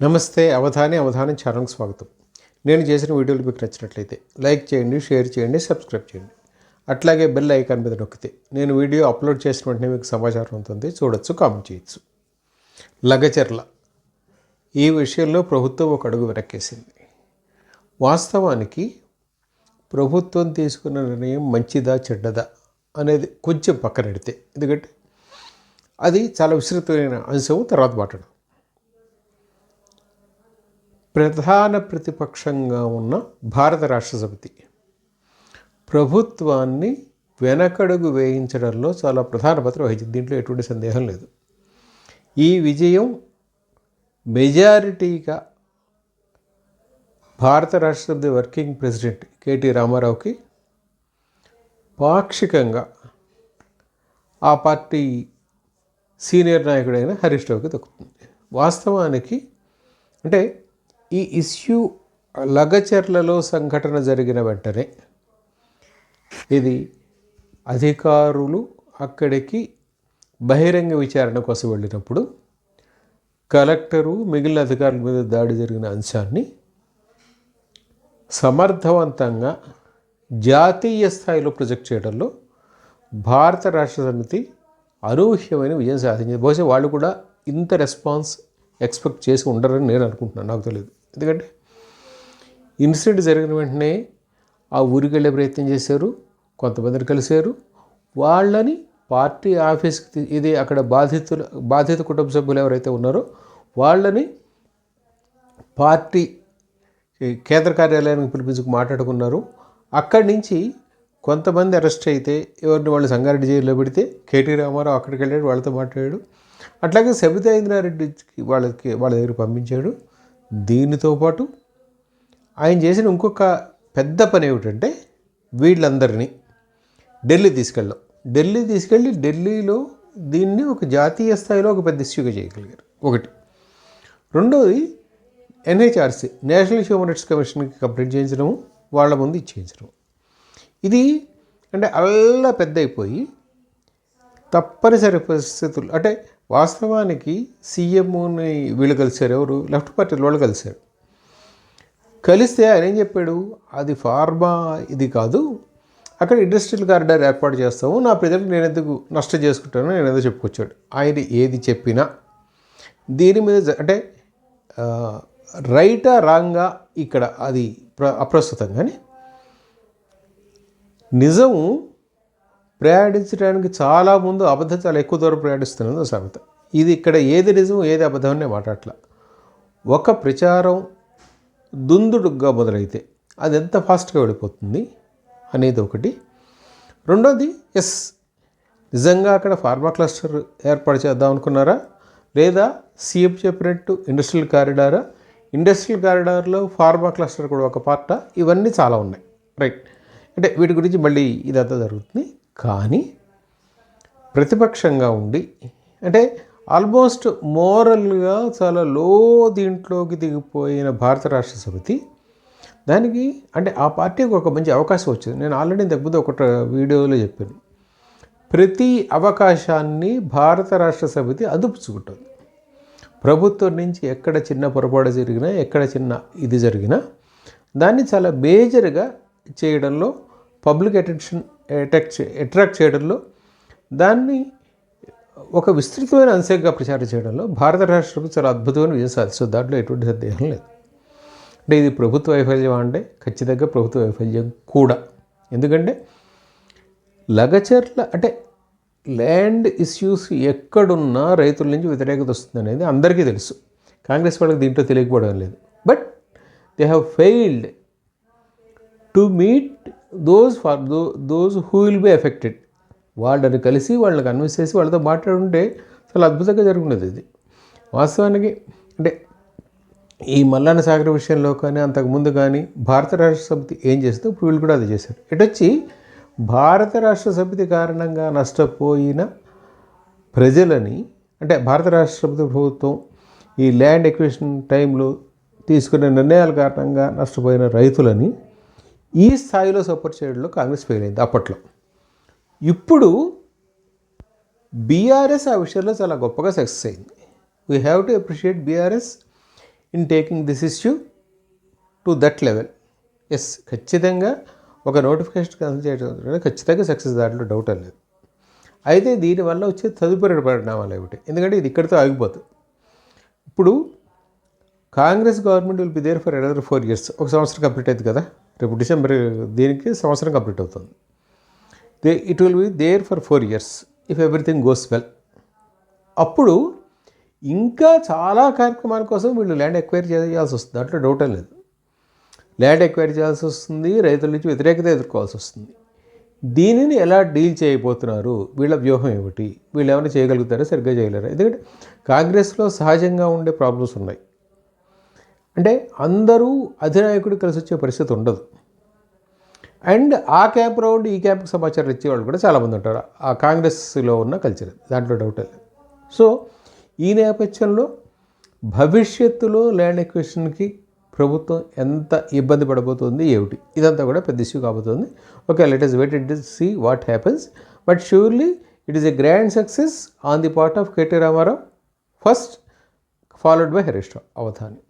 నమస్తే అవధాని అవధానం ఛానల్కి స్వాగతం. నేను చేసిన వీడియోలు మీకు నచ్చినట్లయితే లైక్ చేయండి షేర్ చేయండి సబ్స్క్రైబ్ చేయండి. అట్లాగే బెల్ ఐకాన్ మీద నొక్కితే నేను వీడియో అప్లోడ్ చేసిన వెంటనే మీకు సమాచారం ఉంటుంది చూడొచ్చు కామెంట్ చేయొచ్చు. లగచర్ల. ఈ విషయంలో ప్రభుత్వం ఒక అడుగు వెనక్కేసింది. వాస్తవానికి ప్రభుత్వం తీసుకున్న నిర్ణయం మంచిదా చెడ్డదా అనేది కొంచెం పక్కనెడితే ఎందుకంటే అది చాలా విస్తృతమైన అంశం తర్వాత మాట్లాడదాం. ప్రధాన ప్రతిపక్షంగా ఉన్న భారత రాష్ట్ర సమితి ప్రభుత్వాన్ని వెనకడుగు వేయించడంలో చాలా ప్రధాన పాత్ర వహించింది. దీంట్లో ఎటువంటి సందేహం లేదు. ఈ విజయం మెజారిటీగా భారత రాష్ట్ర వర్కింగ్ ప్రెసిడెంట్ కేటీ రామారావుకి పాక్షికంగా ఆ పార్టీ సీనియర్ నాయకుడైన హరీష్ రావుకి దక్కుతుంది. వాస్తవానికి అంటే ఈ ఇష్యూ లగచర్లలో సంఘటన జరిగిన వెంటనే ఇది అధికారులు అక్కడికి బహిరంగ విచారణ కోసం వెళ్ళినప్పుడు కలెక్టరు మిగిలిన అధికారుల మీద దాడి జరిగిన అంశాన్ని సమర్థవంతంగా జాతీయ స్థాయిలో ప్రొజెక్ట్ చేయడంలో భారత రాష్ట్ర సమితి అనూహ్యమైన విజయం సాధించింది. బహుశా వాళ్ళు కూడా ఇంత రెస్పాన్స్ ఎక్స్పెక్ట్ చేసి ఉండరని నేను అనుకుంటున్నాను. నాకు తెలియదు. ఎందుకంటే ఇన్సిడెంట్ జరిగిన వెంటనే ఆ ఊరికి వెళ్ళే ప్రయత్నం చేశారు కొంతమందిని కలిశారు. వాళ్ళని పార్టీ ఆఫీస్కి ఇది అక్కడ బాధితుల బాధిత కుటుంబ సభ్యులు ఎవరైతే ఉన్నారో వాళ్ళని పార్టీ కేంద్ర కార్యాలయానికి పిలిపించుకు మాట్లాడుకున్నారు. అక్కడి నుంచి కొంతమంది అరెస్ట్ అయితే ఎవరిని వాళ్ళు సంగారెడ్డి జైల్లో పెడితే కేటీ రామారావు అక్కడికి వెళ్ళాడు వాళ్ళతో మాట్లాడాడు. అట్లాగే సబితా ఇంద్రారెడ్డికి వాళ్ళకి వాళ్ళ దగ్గర పంపించాడు. దీనితో పాటు ఆయన చేసిన ఇంకొక పెద్ద పని ఏమిటంటే వీళ్ళందరినీ ఢిల్లీ తీసుకెళ్ళాం ఢిల్లీ తీసుకెళ్ళి ఢిల్లీలో దీన్ని ఒక జాతీయ స్థాయిలో ఒక పెద్ద ఇష్యూగా చేయగలిగారు. ఒకటి. రెండోది ఎన్హెచ్ఆర్సీ నేషనల్ హ్యూమన్ రైట్స్ కమిషన్కి కంప్లైంట్ చేయించడము వాళ్ళ ముందు ఇచ్చేయించడం ఇది అంటే అల్లా పెద్ద అయిపోయి తప్పనిసరి పరిస్థితులు అంటే వాస్తవానికి సీఎంని వీళ్ళు కలిశారు ఎవరు? లెఫ్ట్ పార్టీ వాళ్ళు కలిశారు. కలిస్తే ఆయన ఏం చెప్పాడు? అది ఫార్మా ఇది కాదు. అక్కడ ఇండస్ట్రియల్ కారిడార్ ఏర్పాటు చేస్తాము. నా ప్రజలకు నేను ఎందుకు నష్టం చేసుకుంటాను నేను ఏదో చెప్పుకొచ్చాడు. ఆయన ఏది చెప్పినా దీని మీద అంటే ఆ, రైటా రాంగా ఇక్కడ అది ప్ర అప్రస్తుతం కానీ నిజము ప్రయాణించడానికి చాలా ముందు అబద్ధం చాలా ఎక్కువ దూరం ప్రయాణిస్తున్నది సామెత ఇది ఇక్కడ ఏది నిజం ఏది అబద్ధం అనే ఒక ప్రచారం దుందుడుగ్గా మొదలైతే అది ఎంత ఫాస్ట్గా వెళ్ళిపోతుంది అనేది ఒకటి. రెండోది ఎస్ నిజంగా అక్కడ ఫార్మా క్లస్టర్ ఏర్పాటు చేద్దాం అనుకున్నారా? లేదా సీఎం చెప్పినట్టు ఇండస్ట్రియల్ కారిడారా? ఇండస్ట్రియల్ కారిడార్లో ఫార్మా క్లస్టర్ కూడా ఒక పార్ట? ఇవన్నీ చాలా ఉన్నాయి. రైట్. అంటే వీటి గురించి మళ్ళీ ఇదంతా జరుగుతుంది. కానీ ప్రతిపక్షంగా ఉండి అంటే ఆల్మోస్ట్ మోరల్గా చాలా లో దీంట్లోకి దిగిపోయిన భారత రాష్ట్ర సమితి దానికి అంటే ఆ పార్టీకి ఒక మంచి అవకాశం వచ్చింది. నేను ఆల్రెడీ ఇంతకుముందు ఒక వీడియోలో చెప్పాను. ప్రతి అవకాశాన్ని భారత రాష్ట్ర సమితి అదుపుచుకుంటుంది. ప్రభుత్వం నుంచి ఎక్కడ చిన్న పొరపాటు జరిగినా ఎక్కడ చిన్న ఇది జరిగినా దాన్ని చాలా మేజర్గా చేయడంలో పబ్లిక్ అటెన్షన్ అట్రాక్ట్ అట్రాక్ట్ చేయడంలో దాన్ని ఒక విస్తృతమైన అంశంగా ప్రచారం చేయడంలో భారత రాష్ట్రం చాలా అద్భుతమైన విజయం సాధిస్తుంది దాంట్లో ఎటువంటి సందేహం లేదు. అంటే ఇది ప్రభుత్వ వైఫల్యం అంటే ఖచ్చితంగా ప్రభుత్వ వైఫల్యం కూడా. ఎందుకంటే లగచర్ల అంటే ల్యాండ్ ఇష్యూస్ ఎక్కడున్నా రైతుల నుంచి వ్యతిరేకత వస్తుంది అనేది అందరికీ తెలుసు. కాంగ్రెస్ వాళ్ళకి దీంట్లో తెలియకపోవడం లేదు. But they have failed to meet those for though those who will be affected వాళ్ళని కలిసి వాళ్ళని కన్విన్స్ చేసి వాళ్ళతో మాట్లాడుంటే చాలా అద్భుతంగా జరుగుతున్నది ఇది. వాస్తవానికి అంటే ఈ మల్లాన సాగర్ విషయంలో కానీ అంతకుముందు కానీ భారత రాష్ట్ర సమితి ఏం చేస్తుందో ఇప్పుడు వీళ్ళు కూడా అది చేశారు. ఇటొచ్చి భారత రాష్ట్ర సమితి కారణంగా నష్టపోయిన ప్రజలని అంటే భారత రాష్ట్ర సమితి ప్రభుత్వం ఈ ల్యాండ్ ఎక్విషన్ టైంలో తీసుకునే నిర్ణయాల కారణంగా నష్టపోయిన రైతులని ఈ స్థాయిలో సపోర్ట్ చేయడంలో కాంగ్రెస్ ఫెయిల్ అయింది అప్పట్లో. ఇప్పుడు బీఆర్ఎస్ ఆ విషయంలో చాలా గొప్పగా సక్సెస్ అయింది. We have to appreciate BRS in taking this issue to that level yes ఖచ్చితంగా ఒక నోటిఫికేషన్ కన్సల్ చేయడం ఖచ్చితంగా సక్సెస్ దాంట్లో డౌట్ లేదు. అయితే దీనివల్ల వచ్చే తదుపరి పరిణామాలు ఏమిటి? ఎందుకంటే ఇది ఇక్కడితో ఆగిపోతుంది ఇప్పుడు Congress government will be there for another four years ఒక సంవత్సరం కంప్లీట్ అయింది కదా. రేపు డిసెంబర్ దీనికి సంవత్సరం కంప్లీట్ అవుతుంది. They it will be there for four years if everything goes well అప్పుడు ఇంకా చాలా కార్యక్రమాల కోసం వీళ్ళు ల్యాండ్ ఎక్వైర్ చేయాల్సి వస్తుంది. దాంట్లో డౌటే లేదు. ల్యాండ్ ఎక్వైరీ చేయాల్సి వస్తుంది రైతుల నుంచి వ్యతిరేకత ఎదుర్కోవాల్సి వస్తుంది. దీనిని ఎలా డీల్ చేయబోతున్నారు? వీళ్ళ వ్యూహం ఏమిటి? వీళ్ళు ఏమైనా చేయగలుగుతారా? సరిగ్గా చేయలేరు? ఎందుకంటే కాంగ్రెస్లో సహజంగా ఉండే ప్రాబ్లమ్స్ ఉన్నాయి. అంటే అందరూ అధినాయకుడు కలిసి వచ్చే పరిస్థితి ఉండదు. అండ్ ఆ క్యాంప్ రౌండ్ ఈ క్యాంప్కి సమాచారం ఇచ్చేవాళ్ళు కూడా చాలామంది ఉంటారు. ఆ కాంగ్రెస్లో ఉన్న కల్చర్ దాంట్లో డౌట్ లేదు సో ఈ నేపథ్యంలో భవిష్యత్తులో ల్యాండ్ ఎక్విషన్కి ప్రభుత్వం ఎంత ఇబ్బంది పడబోతుంది ఏమిటి? ఇదంతా కూడా పెద్ద ఇష్యూ కాబోతుంది. Okay let is wait it see what happens but surely it is a grand success on the part of KT Rama Rao first followed by Harish Rao Avadhani